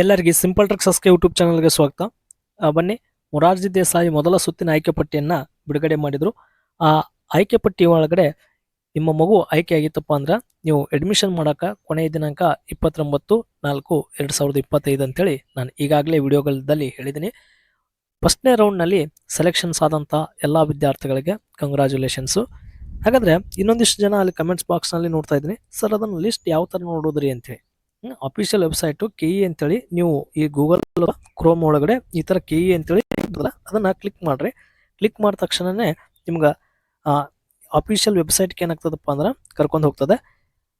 ಎಲ್ಲರಿಗೆ simple truck ಸಸ್ಕೆ YouTube ಚಾನಲ್ಗೆ ಸ್ವಾಗತ. ಬನ್ನಿ, ಮೊರಾರ್ಜಿ ದೇಸಾಯಿ ಮೊದಲ ಸುತ್ತಿನ ಆಯ್ಕೆ ಪಟ್ಟಿಯನ್ನು ಬಿಡುಗಡೆ ಮಾಡಿದ್ರು. ಆ ಆಯ್ಕೆ ಪಟ್ಟಿ ಒಳಗಡೆ ನಿಮ್ಮ ಮಗು ಆಯ್ಕೆ ಆಗಿತ್ತಪ್ಪ ಅಂದ್ರೆ ನೀವು ಅಡ್ಮಿಷನ್ ಮಾಡೋಕೆ ಕೊನೆಯ ದಿನಾಂಕ ಇಪ್ಪತ್ತೊಂಬತ್ತು ನಾಲ್ಕು ಎರಡು ಸಾವಿರದ ಇಪ್ಪತ್ತೈದು ಅಂತೇಳಿ ನಾನು ಈಗಾಗಲೇ ವಿಡಿಯೋಗಳಲ್ಲಿ ಹೇಳಿದ್ದೀನಿ ಫಸ್ಟ್ನೇ ರೌಂಡ್ನಲ್ಲಿ ಸೆಲೆಕ್ಷನ್ಸ್ ಆದಂಥ ಎಲ್ಲ ವಿದ್ಯಾರ್ಥಿಗಳಿಗೆ ಕಂಗ್ರ್ಯಾಚುಲೇಷನ್ಸು ಹಾಗಾದ್ರೆ ಇನ್ನೊಂದಿಷ್ಟು ಜನ ಅಲ್ಲಿ ಕಮೆಂಟ್ಸ್ ಬಾಕ್ಸ್ನಲ್ಲಿ ನೋಡ್ತಾ ಇದ್ದೀನಿ. ಸರ್ ಅದನ್ನು ಲಿಸ್ಟ್ ಯಾವ ಥರ ನೋಡೋದ್ರಿ ಅಂತೇಳಿ. ಅಫಿಷಿಯಲ್ ವೆಬ್ಸೈಟು ಕೆ ಇ ಅಂತೇಳಿ ನೀವು ಈ ಗೂಗಲ್ ಕ್ರೋಮ್ ಒಳಗಡೆ ಈ ಥರ ಕೆ ಇ ಅಂತೇಳಿ ಅದನ್ನು ಕ್ಲಿಕ್ ಮಾಡ್ರಿ. ಕ್ಲಿಕ್ ಮಾಡಿದ ತಕ್ಷಣನೇ ನಿಮ್ಗೆ ಅಫಿಷಿಯಲ್ ವೆಬ್ಸೈಟ್ಗೆ ಏನಾಗ್ತದಪ್ಪ ಅಂದ್ರೆ ಕರ್ಕೊಂಡು ಹೋಗ್ತದೆ.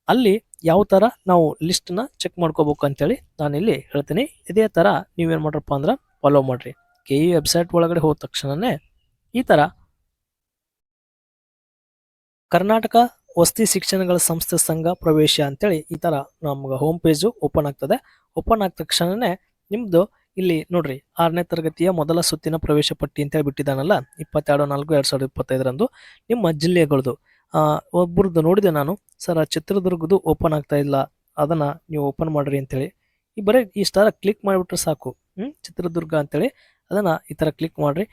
ಅಲ್ಲಿ ಯಾವ ಥರ ನಾವು ಲಿಸ್ಟ್ನ ಚೆಕ್ ಮಾಡ್ಕೋಬೇಕು ಅಂತೇಳಿ ಇಲ್ಲಿ ಹೇಳ್ತೀನಿ. ಇದೇ ಥರ ನೀವೇನು ಮಾಡ್ರಪ್ಪ ಅಂದ್ರೆ ಫಾಲೋ ಮಾಡ್ರಿ. ಕೆ ಇ ವೆಬ್ಸೈಟ್ ಒಳಗಡೆ ಹೋದ ತಕ್ಷಣನೇ ಈ ಥರ ಕರ್ನಾಟಕ ವಸತಿ ಶಿಕ್ಷಣಗಳ ಸಂಸ್ಥೆ ಸಂಘ ಪ್ರವೇಶ ಅಂತೇಳಿ ಈ ಥರ ನಮ್ಗೆ ಹೋಮ್ ಪೇಜು ಓಪನ್ ಆಗ್ತದೆ. ಓಪನ್ ಆದ ತಕ್ಷಣನೇ ನಿಮ್ಮದು ಇಲ್ಲಿ ನೋಡ್ರಿ ಆರನೇ ತರಗತಿಯ ಮೊದಲ ಸುತ್ತಿನ ಪ್ರವೇಶ ಪಟ್ಟಿ ಅಂತೇಳಿ ಬಿಟ್ಟಿದ್ದಾನಲ್ಲ, ಇಪ್ಪತ್ತೆರಡು, ನಾಲ್ಕು, ಎರಡು ಸಾವಿರದ ಇಪ್ಪತ್ತೈದರಂದು ನಿಮ್ಮ ಜಿಲ್ಲೆಗಳದು. ಒಬ್ಬರದ್ದು ನೋಡಿದೆ ನಾನು, ಸರ್ ಚಿತ್ರದುರ್ಗದು ಓಪನ್ ಆಗ್ತಾ ಇಲ್ಲ, ಅದನ್ನ ನೀವು ಓಪನ್ ಮಾಡಿರಿ ಅಂತೇಳಿ. ಈ ಬರೀ ಈ ಸ್ಟಾರ ಕ್ಲಿಕ್ ಮಾಡಿಬಿಟ್ರೆ ಸಾಕು. ಹ್ಞೂ ಚಿತ್ರದುರ್ಗ ಅಂತೇಳಿ ಅದನ್ನ ಈ ಥರ ಕ್ಲಿಕ್ ಮಾಡ್ರಿ.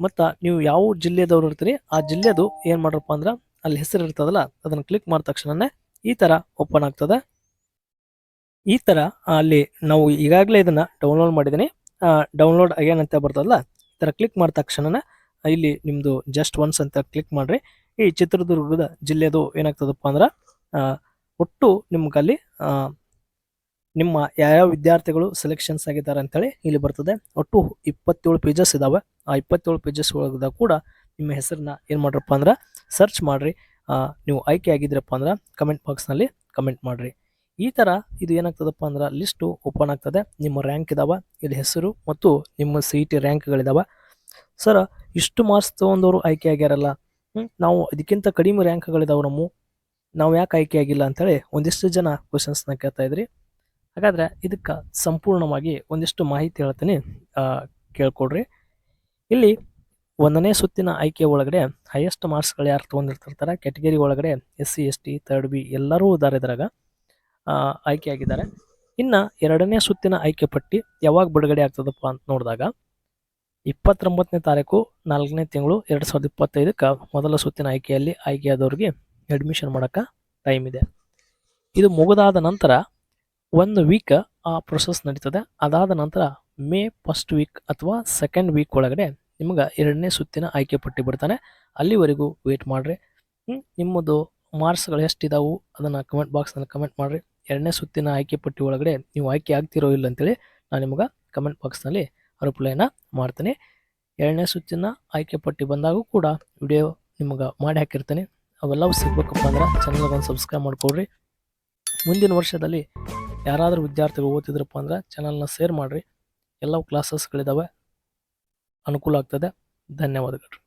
ಮತ್ತು ನೀವು ಯಾವ ಜಿಲ್ಲೆದವ್ರು ಇರ್ತೀರಿ, ಆ ಜಿಲ್ಲೆದು ಏನು ಮಾಡ್ರಪ್ಪ ಅಂದ್ರ ಅಲ್ಲಿ ಹೆಸರು ಇರ್ತದಲ್ಲ, ಅದನ್ನು ಕ್ಲಿಕ್ ಮಾಡಿದ ತಕ್ಷಣನೇ ಈ ಥರ ಓಪನ್ ಆಗ್ತದೆ. ಈ ಥರ ಅಲ್ಲಿ ನಾವು ಈಗಾಗಲೇ ಇದನ್ನು ಡೌನ್ಲೋಡ್ ಮಾಡಿದ್ದೀನಿ ಡೌನ್ಲೋಡ್ ಅಗೇನ್ ಅಂತ ಬರ್ತದಲ್ಲ, ಈ ಥರ ಕ್ಲಿಕ್ ಮಾಡಿದ ತಕ್ಷಣನೇ ಇಲ್ಲಿ ನಿಮ್ಮದು ಜಸ್ಟ್ ಒನ್ಸ್ ಅಂತ ಕ್ಲಿಕ್ ಮಾಡಿರಿ. ಈ ಚಿತ್ರದುರ್ಗದ ಜಿಲ್ಲೆದು ಏನಾಗ್ತದಪ್ಪ ಅಂದ್ರೆ ಒಟ್ಟು ನಿಮ್ಗೆ ಅಲ್ಲಿ ನಿಮ್ಮ ಯಾವ್ಯಾವ ವಿದ್ಯಾರ್ಥಿಗಳು ಸೆಲೆಕ್ಷನ್ಸ್ ಆಗಿದ್ದಾರೆ ಅಂತೇಳಿ ಇಲ್ಲಿ ಬರ್ತದೆ. ಒಟ್ಟು ಇಪ್ಪತ್ತೇಳು ಪೇಜಸ್ ಇದಾವೆ. ಆ ಇಪ್ಪತ್ತೇಳು ಪೇಜಸ್ ಒಳಗದ ಕೂಡ ನಿಮ್ಮ ಹೆಸರನ್ನ ಏನು ಮಾಡ್ರಪ್ಪ ಅಂದ್ರೆ ಸರ್ಚ್ ಮಾಡಿರಿ. ನೀವು ಆಯ್ಕೆ ಆಗಿದ್ರಪ್ಪ ಅಂದ್ರೆ ಕಮೆಂಟ್ ಬಾಕ್ಸ್ನಲ್ಲಿ ಕಮೆಂಟ್ ಮಾಡಿರಿ. ಈ ಥರ ಇದು ಏನಾಗ್ತದಪ್ಪ ಅಂದ್ರೆ ಲಿಸ್ಟು ಓಪನ್ ಆಗ್ತದೆ. ನಿಮ್ಮ ರ್ಯಾಂಕ್ ಇದಾವೆ ಇಲ್ಲಿ ಹೆಸರು ಮತ್ತು ನಿಮ್ಮ ಸಿ ಇ ಟಿ ರ್ಯಾಂಕ್ಗಳಿದಾವೆ ಸರ್ ಇಷ್ಟು ಮಾರ್ಕ್ಸ್ ತೊಗೊಂಡವರು ಆಯ್ಕೆ ಆಗ್ಯಾರಲ್ಲ. ನಾವು ಅದಕ್ಕಿಂತ ಕಡಿಮೆ ರ್ಯಾಂಕ್ಗಳಿದಾವೆ ನಮ್ಮ. ನಾವು ಯಾಕೆ ಆಯ್ಕೆ ಆಗಿಲ್ಲ ಅಂತೇಳಿ ಒಂದಿಷ್ಟು ಜನ ಕ್ವಶನ್ಸ್ನ ಕೇಳ್ತಾ ಇದ್ರಿ. ಹಾಗಾದ್ರೆ ಇದಕ್ಕೆ ಸಂಪೂರ್ಣವಾಗಿ ಒಂದಿಷ್ಟು ಮಾಹಿತಿ ಹೇಳ್ತೀನಿ. ಕೇಳ್ಕೊಡ್ರಿ. ಇಲ್ಲಿ ಒಂದನೇ ಸುತ್ತಿನ ಆಯ್ಕೆ ಒಳಗಡೆ ಹೈಯೆಸ್ಟ್ ಮಾರ್ಕ್ಸ್ಗಳು ಯಾರು ತೊಗೊಂಡಿರ್ತಿರ್ತಾರೆ ಕ್ಯಾಟಗರಿ ಒಳಗಡೆ S C S T third B ಎಲ್ಲರೂ ಇದ್ದಾರೆ ಇದ್ರಾಗ. ಆ, ಆಯ್ಕೆ ಆಗಿದ್ದಾರೆ. ಇನ್ನು ಎರಡನೇ ಸುತ್ತಿನ ಆಯ್ಕೆ ಪಟ್ಟಿ ಯಾವಾಗ ಬಿಡುಗಡೆ ಆಗ್ತದಪ್ಪ ಅಂತ ನೋಡಿದಾಗ ಇಪ್ಪತ್ತೊಂಬತ್ತನೇ ತಾರೀಕು ನಾಲ್ಕನೇ ತಿಂಗಳು ಎರಡು ಸಾವಿರದ ಇಪ್ಪತ್ತೈದಕ್ಕೆ ಮೊದಲ ಸುತ್ತಿನ ಆಯ್ಕೆಯಲ್ಲಿ ಆಯ್ಕೆಯಾದವ್ರಿಗೆ ಅಡ್ಮಿಷನ್ ಮಾಡೋಕ್ಕೆ ಟೈಮ್ ಇದೆ. ಇದು ಮುಗಿದಾದ ನಂತರ ಒಂದು ವೀಕ್ ಆ ಪ್ರೊಸೆಸ್ ನಡೀತದೆ. ಅದಾದ ನಂತರ ಮೇ ಫಸ್ಟ್ ವೀಕ್ ಅಥವಾ ಸೆಕೆಂಡ್ ವೀಕ್ ಒಳಗಡೆ ನಿಮ್ಗೆ ಎರಡನೇ ಸುತ್ತಿನ ಆಯ್ಕೆ ಪಟ್ಟಿ ಬಿಡ್ತಾನೆ ಅಲ್ಲಿವರೆಗೂ ವೇಟ್ ಮಾಡಿರಿ. ನಿಮ್ಮದು ಮಾರ್ಕ್ಸ್ಗಳು ಎಷ್ಟಿದಾವು ಅದನ್ನು ಕಮೆಂಟ್ ಬಾಕ್ಸ್ನಲ್ಲಿ ಕಮೆಂಟ್ ಮಾಡಿರಿ. ಎರಡನೇ ಸುತ್ತಿನ ಆಯ್ಕೆ ಪಟ್ಟಿ ಒಳಗಡೆ ನೀವು ಆಯ್ಕೆ ಆಗ್ತಿರೋ ಇಲ್ಲ ಅಂತೇಳಿ ನಾನು ನಿಮ್ಗೆ ಕಮೆಂಟ್ ಬಾಕ್ಸ್ನಲ್ಲಿ ರಿಪ್ಲೈನ ಮಾಡ್ತೀನಿ. ಎರಡನೇ ಸುತ್ತಿನ ಆಯ್ಕೆ ಪಟ್ಟಿ ಬಂದಾಗೂ ಕೂಡ ವಿಡಿಯೋ ನಿಮ್ಗೆ ಮಾಡಿ ಹಾಕಿರ್ತೀನಿ. ಅವೆಲ್ಲವೂ ಸಿಗ್ಬೇಕಪ್ಪ ಅಂದ್ರೆ ಚಾನಲ್ಗೆ ಒಂದು ಸಬ್ಸ್ಕ್ರೈಬ್ ಮಾಡ್ಕೊಳ್ರಿ ಮುಂದಿನ ವರ್ಷದಲ್ಲಿ ಯಾರಾದರೂ ವಿದ್ಯಾರ್ಥಿಗಳು ಓದ್ತಿದ್ರಪ್ಪ ಅಂದ್ರೆ ಚಾನಲ್ನ ಶೇರ್ ಮಾಡಿರಿ. ಎಲ್ಲವೂ ಕ್ಲಾಸಸ್ಗಳಿದ್ದಾವೆ ಅನುಕೂಲ ಆಗ್ತದೆ. ಧನ್ಯವಾದಗಳು.